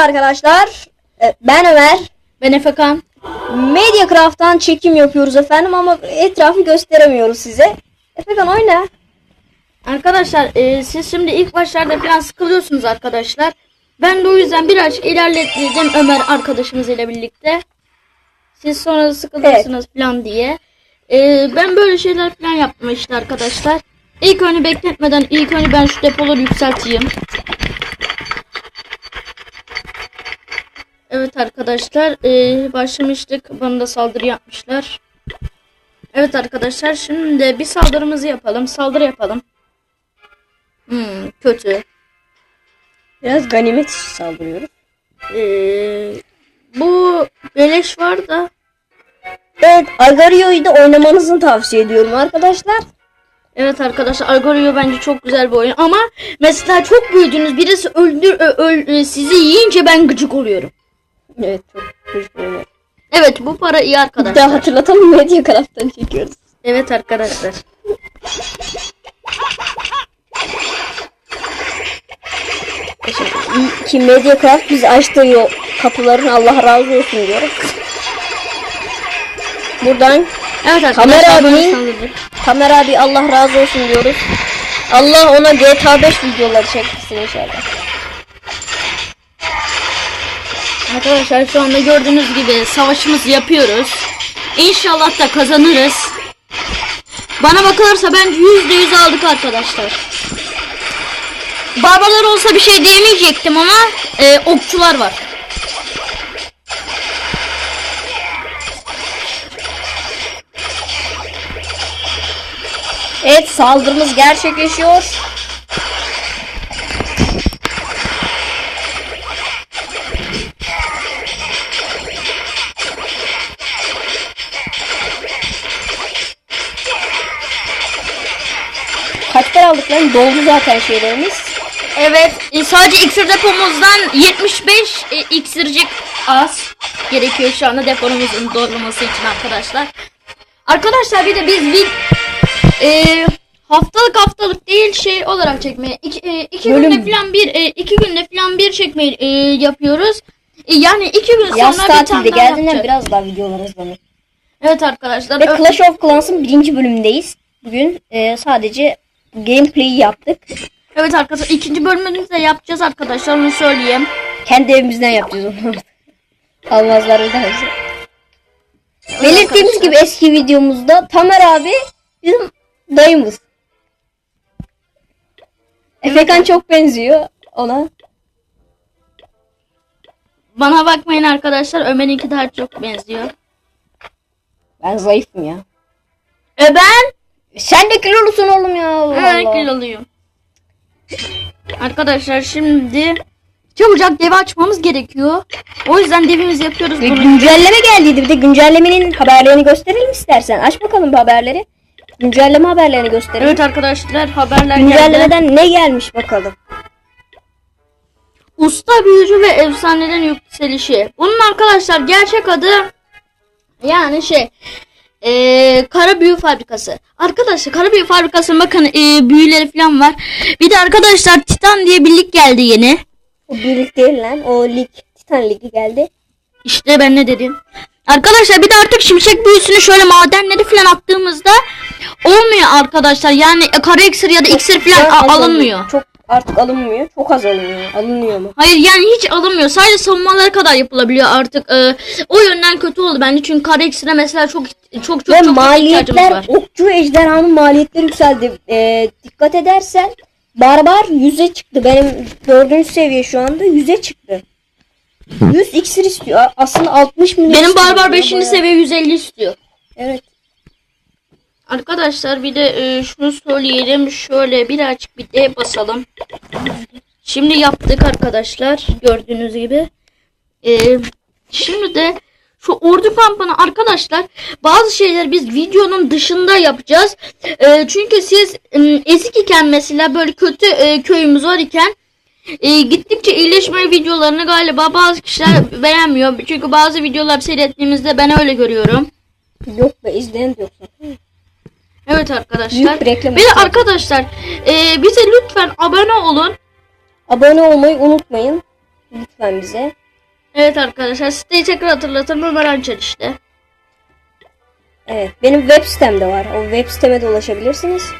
arkadaşlar. Ee, Ben Ömer. Ben Efekan. Mediacraft'tan çekim yapıyoruz efendim ama etrafı gösteremiyoruz size. Efekan oyna. Arkadaşlar e, siz şimdi ilk başlarda falan sıkılıyorsunuz arkadaşlar. Ben de o yüzden birazcık ilerlettirdim Ömer arkadaşımız ile birlikte. Siz sonra sıkılırsınız falan diye. E, ben böyle şeyler falan yaptım işte arkadaşlar. İlk önce bekletmeden ilk önce ben şu depoları yükselteyim. Evet arkadaşlar e, başlamıştık. Bana da saldırı yapmışlar. Evet arkadaşlar şimdi bir saldırımızı yapalım. Saldırı yapalım. Hmm, kötü. Biraz ganimet işi saldırıyoruz. Ee, bu beleş var da Evet Agario'yu da oynamanızı tavsiye ediyorum arkadaşlar. Evet arkadaşlar Argorio bence çok güzel bir oyun ama mesela çok büyüdünüz birisi öldür ö- öl- sizi yiyince ben gıcık oluyorum. Evet çok oynuyor. Evet bu para iyi Bir arkadaşlar. daha hatırlatalım Mediacraft'tan çekiyoruz. Evet arkadaşlar. Ki Mediacraft bizi açtığı yol, kapıların Allah razı olsun diyorum. Buradan Evet arkadaşlar. Kamera abinin- saldırdı. Tamer abi Allah razı olsun diyoruz. Allah ona GTA 5 videoları çektirsin inşallah. Arkadaşlar şu anda gördüğünüz gibi savaşımızı yapıyoruz. İnşallah da kazanırız. Bana bakılırsa bence yüzde yüz aldık arkadaşlar. Barbarlar olsa bir şey diyemeyecektim ama e, okçular var. Evet saldırımız gerçekleşiyor. Aldık lan? Doldu zaten şeylerimiz. Evet e, sadece iksir depomuzdan 75 e, iksircik az gerekiyor şu anda depomuzun dolması için arkadaşlar. Arkadaşlar bir de biz bir e, haftalık haftalık değil şey olarak çekmeye iki, e, iki Bölüm. günde falan bir e, iki günde falan bir çekmeyi e, yapıyoruz. E, yani iki gün Yaz sonra bir tane tatilde daha geldiğinden yapacağız. biraz daha videolar hızlanır. Evet arkadaşlar. Ve Clash of Clans'ın birinci bölümündeyiz. Bugün e, sadece gameplay'i yaptık. Evet arkadaşlar ikinci bölümünü de yapacağız arkadaşlar onu söyleyeyim. Kendi evimizden yapacağız onu. Almazlar bir daha bize. Belirttiğimiz arkadaşlar. gibi eski videomuzda Tamer abi bizim dayımız. Efekan çok benziyor ona. Bana bakmayın arkadaşlar Ömer'inki daha çok benziyor. Ben zayıfım ya. E ben Sen de kilolusun oğlum ya. Allah Allah. kiloluyum. Arkadaşlar şimdi çabucak devi açmamız gerekiyor. O yüzden devimizi yapıyoruz Bir bunu. güncelleme geldiydi. Bir de güncellemenin haberlerini gösterelim istersen. Aç bakalım bu haberleri. Güncelleme haberlerini gösterelim. Evet arkadaşlar haberler geldi. Güncellemeden ne gelmiş bakalım. Usta büyücü ve efsanelerin yükselişi. Bunun arkadaşlar gerçek adı yani şey eee kara büyü fabrikası. Arkadaşlar kara büyü fabrikası bakın eee, büyüleri falan var. Bir de arkadaşlar Titan diye bir lig geldi yeni. O birlik değil lan. O lig. Titan Ligi geldi. İşte ben ne dedim. Arkadaşlar bir de artık şimşek büyüsünü şöyle madenleri falan attığımızda olmuyor arkadaşlar. Yani e, kara iksir ya da iksir falan Çok alınmıyor. Çok artık alınmıyor. Çok az alınıyor. Alınıyor mu? Hayır yani hiç alınmıyor. Sadece savunmalara kadar yapılabiliyor artık. Ee, o yönden kötü oldu bence. Çünkü kara iksire mesela çok çok çok Ve çok, maliyetler var. okçu ejderhanın maliyetleri yükseldi. Ee, dikkat edersen barbar 100'e çıktı. Benim dördüncü seviye şu anda 100'e çıktı. 100 iksir istiyor. Aslında 60 milyon Benim barbar 5. Bayağı. seviye 150 istiyor. Evet. Arkadaşlar bir de e, şunu söyleyelim. Şöyle birazcık bir D basalım. Şimdi yaptık arkadaşlar. Gördüğünüz gibi. E, şimdi de şu ordu kampını arkadaşlar bazı şeyler biz videonun dışında yapacağız. E, çünkü siz e, ezik iken mesela böyle kötü e, köyümüz var iken e, gittikçe iyileşme videolarını galiba bazı kişiler beğenmiyor. Çünkü bazı videolar seyrettiğimizde ben öyle görüyorum. Yok be izleyen de yok. zaten. Evet arkadaşlar. Büyük bir reklam Bir de arkadaşlar e, bize lütfen abone olun. Abone olmayı unutmayın. lütfen bize. Evet arkadaşlar siteyi tekrar hatırlatalım Ömer Ançer işte. Evet benim web sitemde var. O web siteme de ulaşabilirsiniz.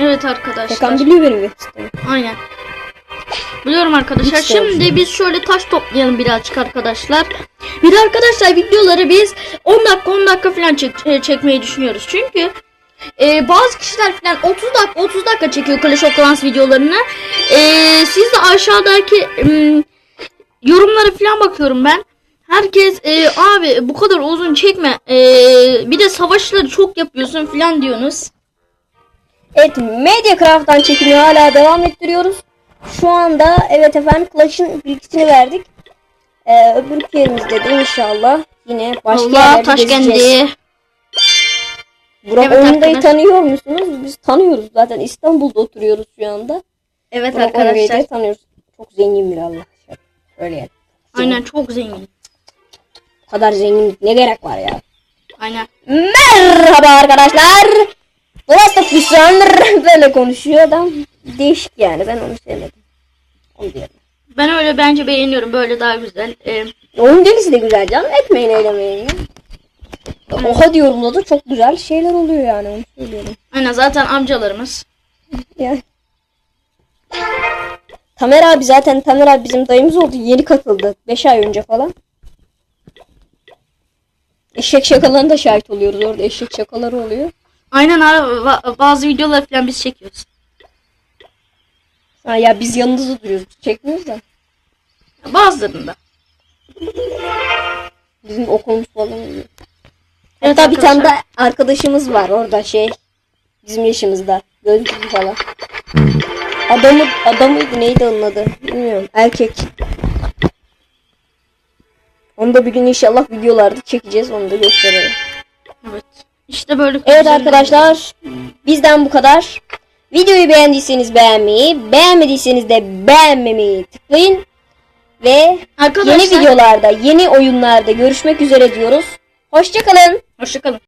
Evet arkadaşlar. Gökhan biliyor benim web sitemi. Aynen. Biliyorum arkadaşlar. Hiç de olsun. Şimdi biz şöyle taş toplayalım birazcık arkadaşlar. Bir de arkadaşlar videoları biz 10 dakika 10 dakika falan çek- e, çekmeyi düşünüyoruz. Çünkü e, bazı kişiler falan 30 dakika 30 dakika çekiyor Clash of Clans videolarını. E, siz de aşağıdaki m, yorumlara falan bakıyorum ben. Herkes e, abi bu kadar uzun çekme. E, bir de savaşları çok yapıyorsun falan diyorsunuz. Evet Mediacraft'tan çekimi hala devam ettiriyoruz. Şu anda evet efendim Clash'ın bilgisini verdik. Ee, öbür yerimizde de inşallah yine başka Allah yerlerde taş gezeceğiz. kendi. Burak Evet Oyunda'yı arkadaş- tanıyor musunuz? Biz tanıyoruz zaten İstanbul'da oturuyoruz şu anda. Evet Burak arkadaşlar. da tanıyoruz. Çok zengin bir Allah. Öyle yani. Aynen çok zengin. Bu kadar zenginlik ne gerek var ya? Aynen. Merhaba arkadaşlar. Of Us böyle konuşuyor adam. Değişik yani ben onu sevmedim. Onu diyorum. Ben öyle bence beğeniyorum. Böyle daha güzel. Ee, Oyun delisi de güzel canım. Etmeyin eylemeyin. Oha diyorum da da çok güzel şeyler oluyor yani onu söylüyorum. aynen zaten amcalarımız. Yani. Tamer abi zaten Tamer abi bizim dayımız oldu. Yeni katıldı. 5 ay önce falan. Eşek şakalarına da şahit oluyoruz. Orada eşek şakaları oluyor. Aynen abi ba- bazı videolar falan biz çekiyoruz. Ha ya biz yanınızda duruyoruz. Çekmiyoruz da. Bazılarında. Bizim okulumuz falan oluyor. Evet Hatta bir tane arkadaşlar. de arkadaşımız var orada şey. Bizim yaşımızda. Gözlüklü falan. Adamı, adamıydı neydi onun adı? Bilmiyorum. Erkek. Onu da bir gün inşallah videolarda çekeceğiz. Onu da gösterelim. Evet. İşte böyle. Evet arkadaşlar. Bizden bu kadar. Videoyu beğendiyseniz beğenmeyi, beğenmediyseniz de beğenmemeyi tıklayın. Ve Arkadaşlar. yeni videolarda, yeni oyunlarda görüşmek üzere diyoruz. Hoşçakalın. Hoşçakalın.